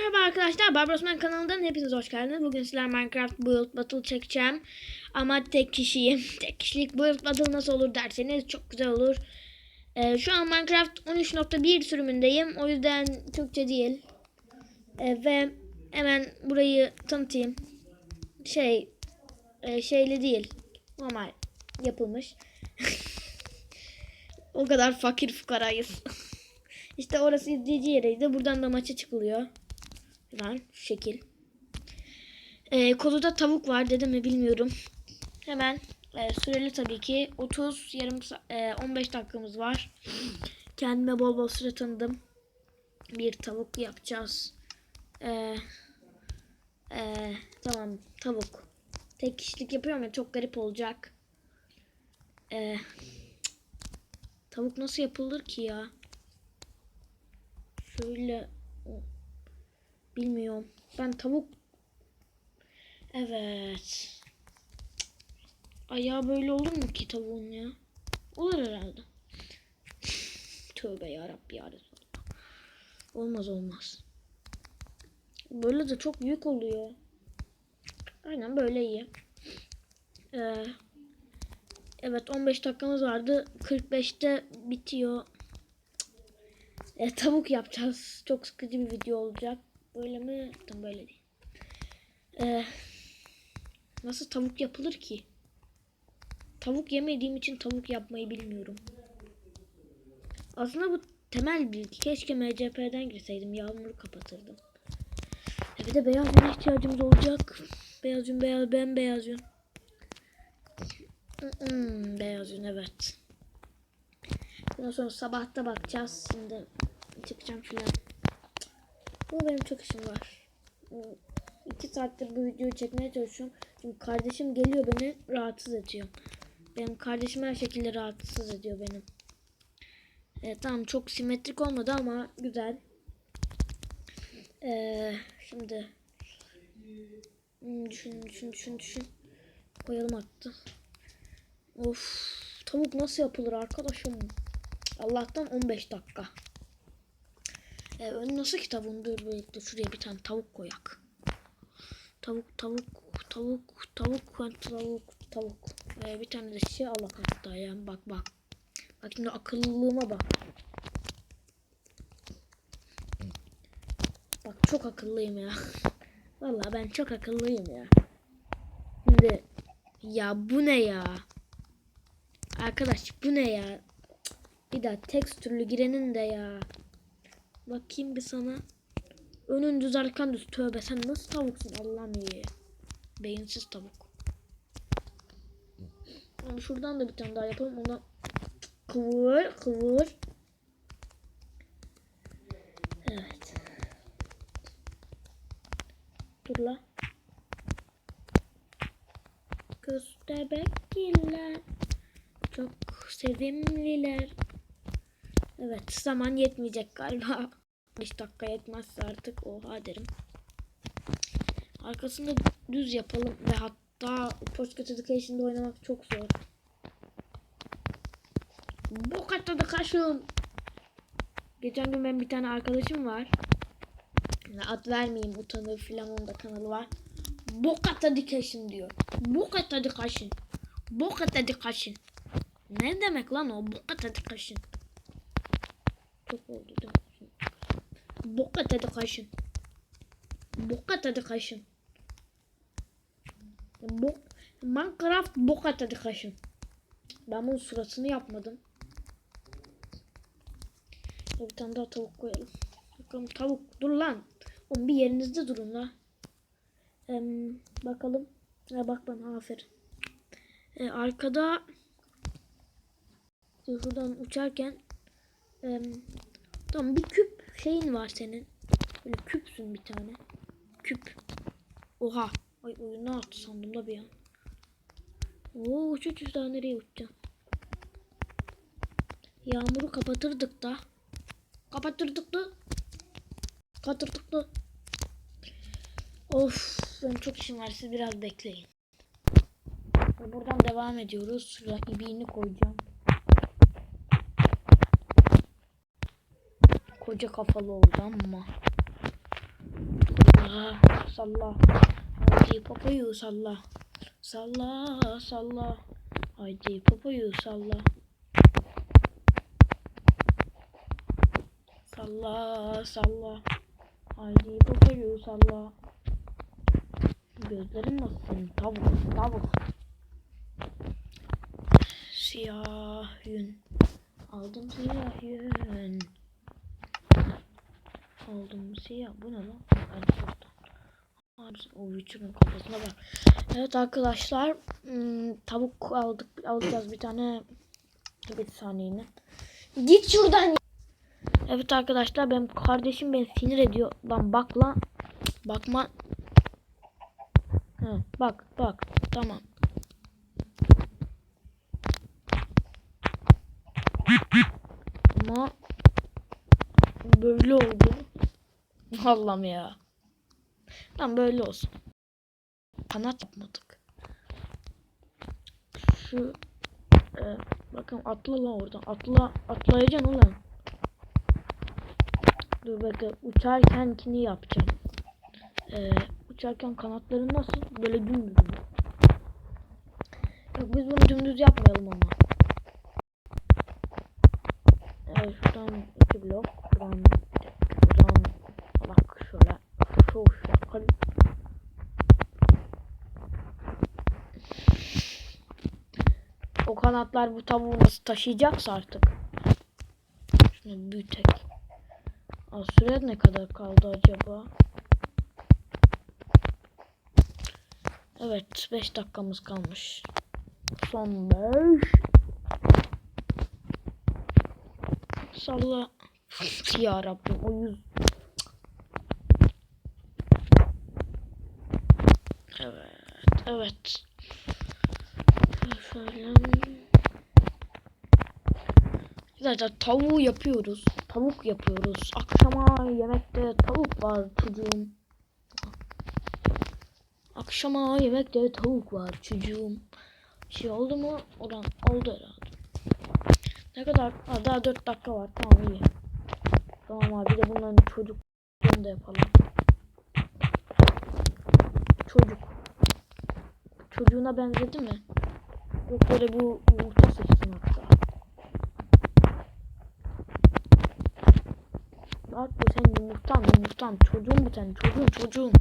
Merhaba arkadaşlar, Barbarosman kanalından hepiniz hoş geldiniz. Bugün sizler Minecraft Build Battle çekeceğim. Ama tek kişiyim. Tek kişilik Build Battle nasıl olur derseniz çok güzel olur. Ee, şu an Minecraft 13.1 sürümündeyim. O yüzden Türkçe değil. Ee, ve hemen burayı tanıtayım. Şey, e, şeyli değil. Normal yapılmış. o kadar fakir fukarayız. İşte orası izleyici yeriydi. Buradan da maça çıkılıyor. Falan şu şekil. Ee, koluda tavuk var dedim mi bilmiyorum. Hemen e, süreli tabii ki 30 yarım e, 15 dakikamız var. Kendime bol bol süre tanıdım. Bir tavuk yapacağız. Ee, e, tamam tavuk. Tek kişilik yapıyorum ya çok garip olacak. Ee, tavuk nasıl yapılır ki ya? Şöyle bilmiyorum. Ben tavuk Evet. Ayağı böyle olur mu ki tavuğun ya? Olur herhalde. Tövbe yarabbi ya. Olmaz olmaz. Böyle de çok büyük oluyor. Aynen böyle iyi. Ee, evet 15 dakikamız vardı. 45'te bitiyor. E, tavuk yapacağız. Çok sıkıcı bir video olacak. Böyle mi? Tam böyle değil. E, nasıl tavuk yapılır ki? Tavuk yemediğim için tavuk yapmayı bilmiyorum. Aslında bu temel bilgi. Keşke MCP'den girseydim. Yağmuru kapatırdım. E bir de beyaz yün ihtiyacımız olacak. Beyaz yün, beyaz, bembeyaz yün. Hmm, beyaz yün evet. Ondan sonra sabahta bakacağız. Şimdi çıkacağım filan. Bu benim çok işim var. İki saattir bu videoyu çekmeye çalışıyorum. Çünkü kardeşim geliyor beni rahatsız ediyor. Benim kardeşim her şekilde rahatsız ediyor benim. Evet tamam çok simetrik olmadı ama güzel. Ee, şimdi Hmm, düşün düşün düşün düşün. Koyalım attı. Of tavuk nasıl yapılır arkadaşım? Allah'tan 15 dakika. Ee, nasıl ki tavuğun dur birlikte şuraya bir tane tavuk koyak. Tavuk tavuk tavuk tavuk tavuk tavuk. Ee, bir tane de şey Allah hatta yani bak bak. Bak şimdi akıllılığıma bak. Bak çok akıllıyım ya. Vallahi ben çok akıllıyım ya. Şimdi ya bu ne ya? Arkadaş bu ne ya? Bir daha tekstürlü girenin de ya. Bakayım bir sana. Önün düz arkan düz. Tövbe sen nasıl tavuksun Allah'ım iyi. Beyinsiz tavuk. Ama şuradan da bir tane daha yapalım. Ona kıvır kıvır. Evet. Dur la. Köstebekliler. Çok sevimliler. Evet zaman yetmeyecek galiba. 5 dakika yetmezse artık oha derim. Arkasında düz yapalım ve hatta Postcat Education'da oynamak çok zor. Bu katta da kaşın. Geçen gün benim bir tane arkadaşım var. Yani ad vermeyeyim utanır filan onun da kanalı var. Bokat Education diyor. Bokat Education. Bokat Education. Ne demek lan o? Bokat Education. Çok oldu da. Bokat Education. Bokat Education. Bok Minecraft Bokat Education. Ben bunun suratını yapmadım. Bir tane daha tavuk koyalım. Bakalım tavuk dur lan. Oğlum bir yerinizde durun la. Ee, bakalım. Ya bak bana aferin. Ee, arkada şuradan uçarken ee, tamam bir küp şeyin var senin. Böyle küpsün bir tane. Küp. Oha. Ay oyunu attı sandım da bir an. Oo uç uç daha nereye uçacağım? Yağmuru kapatırdık da. Kapatırdık da. Kapatırdık da. Of benim çok işim var siz biraz bekleyin. Buradan devam ediyoruz. Şuraya ibiğini koyacağım. Koca kafalı oldu ama. salla. Haydi popoyu salla. Salla salla. Haydi popoyu salla. Salla salla. Haydi popoyu salla. Gözlerin nasıl? Tavuk, tavuk. Siyah yün. Aldım siyah yün. Aldım siyah. Bu ne lan? O YouTube'un kafasına bak. Evet arkadaşlar. hmm, tavuk aldık. Alacağız bir tane. Bir saniye. Git şuradan. Evet arkadaşlar benim kardeşim beni sinir ediyor. Lan bak lan. Bakma. Ha, bak bak. Tamam. Ama böyle oldu. Allah'ım ya. Lan böyle olsun. Kanat yapmadık. Şu e, bakın atla lan oradan. Atla atlayacaksın ulan. Dur bakın uçarkenkini yapacağım. E, uçarken kanatları nasıl? Böyle dümdüz? Yok biz bunu dümdüz yapmayalım ama. Evet şuradan iki blok. Şuradan bak şöyle. Şu şakal. O kanatlar bu tavuğu nasıl taşıyacaksa artık. Şunu büyütek. Az süre ne kadar kaldı acaba? Evet 5 dakikamız kalmış. Son 5. Salla. ya Rabbim o yüz. Evet, evet. Şöyle. Zaten tavuğu yapıyoruz. Tavuk yapıyoruz. Akşama yemekte tavuk var çocuğum. Akşama yemekte tavuk var çocuğum. Şey oldu mu? Oradan oldu herhalde. Ne kadar? Ha, daha 4 dakika var. Tamam iyi. Tamam abi de bunların çocuklarını da yapalım. Çocuk. Çocuğuna benzedi mi? Yok böyle bu yumurta seçsin hatta. Bak bu senin yumurtan yumurtan. Çocuğun bu senin çocuğun çocuğun.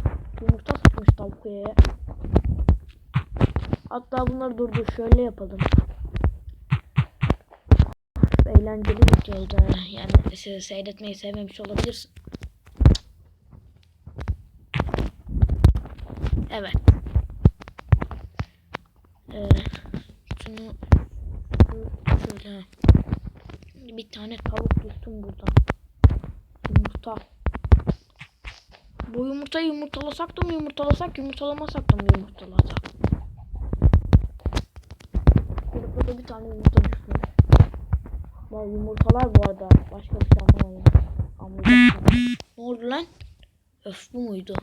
Yumurta sıkmış tavukaya. Hatta bunları dur şöyle yapalım eğlenceli bir oldu. Yani sizi seyretmeyi sevmemiş olabilirsin. Evet. Ee, şunu şöyle bir tane tavuk tuttum burada. Yumurta. Bu yumurtayı yumurtalasak da mı yumurtalasak, yumurtalamasak da mı yumurtalasak? Burada bir tane yumurta düşmüş. Ya yumurtalar bu arada. Başka bir şey anlamadım. Ne oldu lan? Öf bu muydu?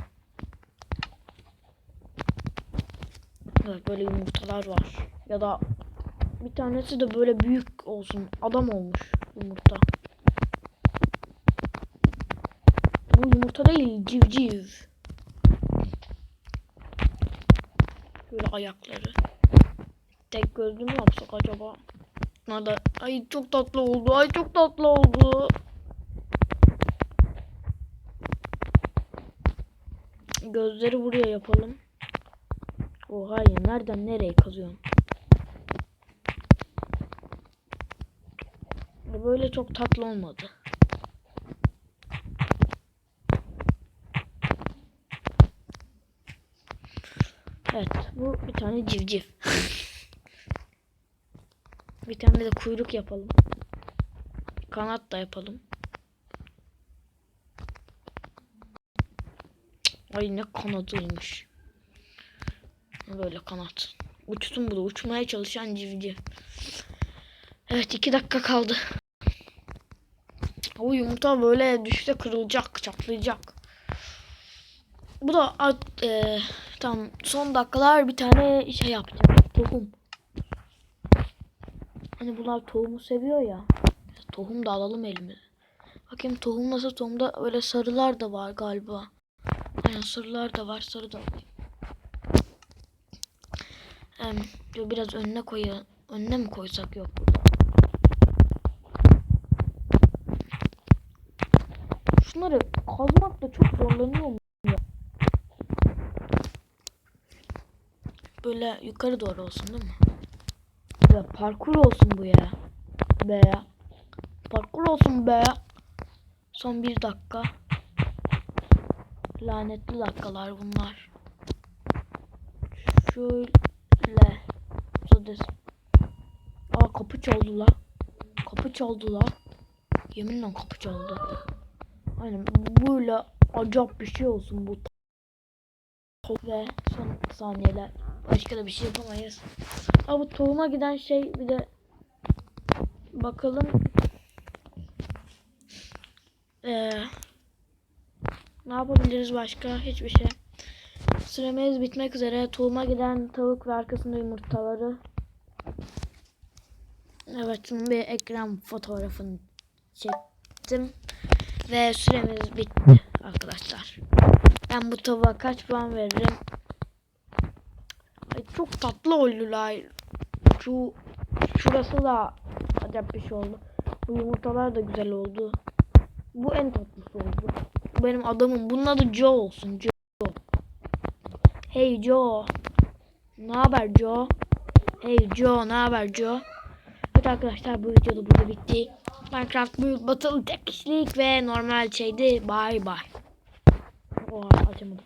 Evet böyle yumurtalar var. Ya da bir tanesi de böyle büyük olsun. Adam olmuş yumurta. Bu yumurta değil civciv. Böyle ayakları. Tek gözlü mü yapsak acaba? Nada. Ay çok tatlı oldu. Ay çok tatlı oldu. Gözleri buraya yapalım. Oha ya nereden nereye kazıyorsun? Böyle çok tatlı olmadı. Evet bu bir tane civciv. Bir tane de kuyruk yapalım. Kanat da yapalım. Ay ne kanadıymış. Böyle kanat. Uçsun bu. Uçmaya çalışan civciv. Evet iki dakika kaldı. O yumurta böyle düşse kırılacak, çatlayacak. Bu da e, tam son dakikalar bir tane şey yapacağım. Tohum. Hani bunlar tohumu seviyor ya. Tohum da alalım elimize. Bakayım tohum nasıl tohumda öyle sarılar da var galiba. Yani sarılar da var. Sarı da var. Em, biraz önüne koyalım. Önüne mi koysak yok burada. Şunları kazmakta çok zorlanıyorum ya. Böyle yukarı doğru olsun değil mi? Ya parkur olsun bu ya. Be ya. Parkur olsun be. Son bir dakika. Lanetli dakikalar bunlar. Şöyle. Zades. Aa kapı çaldılar. Kapı çaldılar. Yeminle kapı çaldı. Aynen böyle acayip bir şey olsun bu. Ve son saniyeler. Başka da bir şey yapamayız. Aa bu tohuma giden şey bir de bakalım. Ee, ne yapabiliriz başka? Hiçbir şey. Süremiz bitmek üzere. Tohuma giden tavuk ve arkasında yumurtaları. Evet şimdi bir ekran fotoğrafını çektim. Ve süremiz bitti arkadaşlar. Ben bu tavuğa kaç puan veririm? Ay, çok tatlı oldular. Şu şurası da acayip bir şey oldu. Bu yumurtalar da güzel oldu. Bu en tatlısı oldu. Benim adamım. Bunun adı Joe olsun. Joe. Hey Joe. Ne haber Joe? Hey Joe, ne haber Joe? Evet arkadaşlar bu video da burada bitti. Minecraft Build Battle tek kişilik ve normal şeydi. Bye bye. Oha açamadım.